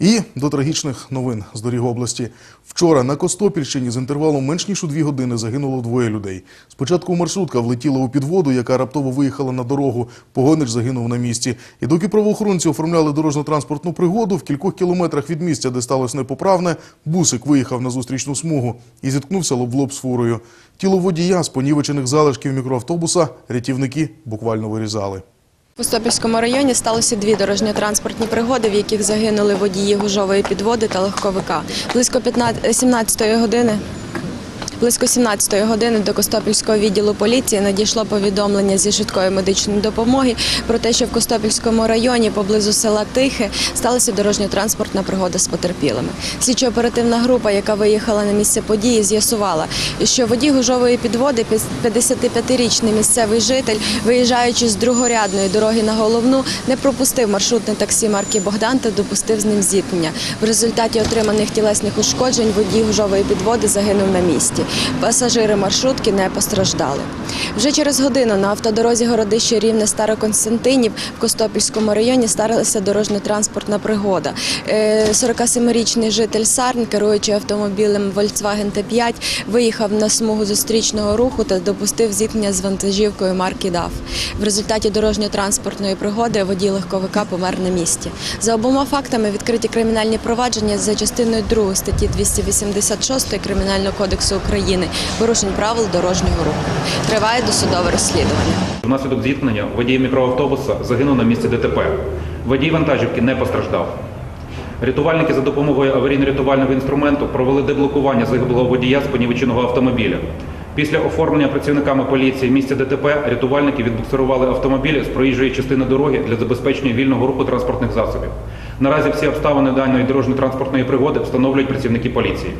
І до трагічних новин з доріг області. Вчора на Костопільщині з інтервалом менш ніж у дві години загинуло двоє людей. Спочатку маршрутка влетіла у підводу, яка раптово виїхала на дорогу. Погонич загинув на місці. І доки правоохоронці оформляли дорожньо-транспортну пригоду, в кількох кілометрах від місця, де сталося непоправне, бусик виїхав на зустрічну смугу і зіткнувся лоб в лоб з фурою. Тіло водія з понівечених залишків мікроавтобуса рятівники буквально вирізали. У Стопільському районі сталося дві дорожньо-транспортні пригоди, в яких загинули водії гужової підводи та легковика. Близько 15 17 години. Близько 17 години до Костопільського відділу поліції надійшло повідомлення зі швидкої медичної допомоги про те, що в Костопільському районі поблизу села Тихе сталася дорожньо-транспортна пригода з потерпілими. Слідчо-оперативна група, яка виїхала на місце події, з'ясувала, що водій гужової підводи, 55-річний місцевий житель, виїжджаючи з другорядної дороги на головну, не пропустив маршрутне таксі марки Богдан та допустив з ним зіткнення. В результаті отриманих тілесних ушкоджень водій гужової підводи загинув на місці. Пасажири маршрутки не постраждали. Вже через годину на автодорозі городище Рівне Староконстантинів в Костопільському районі сталася дорожньо-транспортна пригода. Е, 47-річний житель Сарн, керуючи автомобілем Volkswagen T5, виїхав на смугу зустрічного руху та допустив зіткнення з вантажівкою марки DAF. В результаті дорожньо-транспортної пригоди водій легковика помер на місці. За обома фактами відкриті кримінальні провадження за частиною 2 статті 286 Кримінального кодексу України порушень правил дорожнього руху. Триває досудове розслідування. Внаслідок зіткнення водій мікроавтобуса загинув на місці ДТП. Водій вантажівки не постраждав. Рятувальники за допомогою аварійно-рятувального інструменту провели деблокування загиблого водія з понівеченого автомобіля. Після оформлення працівниками поліції місця ДТП рятувальники відбуксирували автомобіль з проїжджої частини дороги для забезпечення вільного руху транспортних засобів. Наразі всі обставини даної дорожньо-транспортної пригоди встановлюють працівники поліції.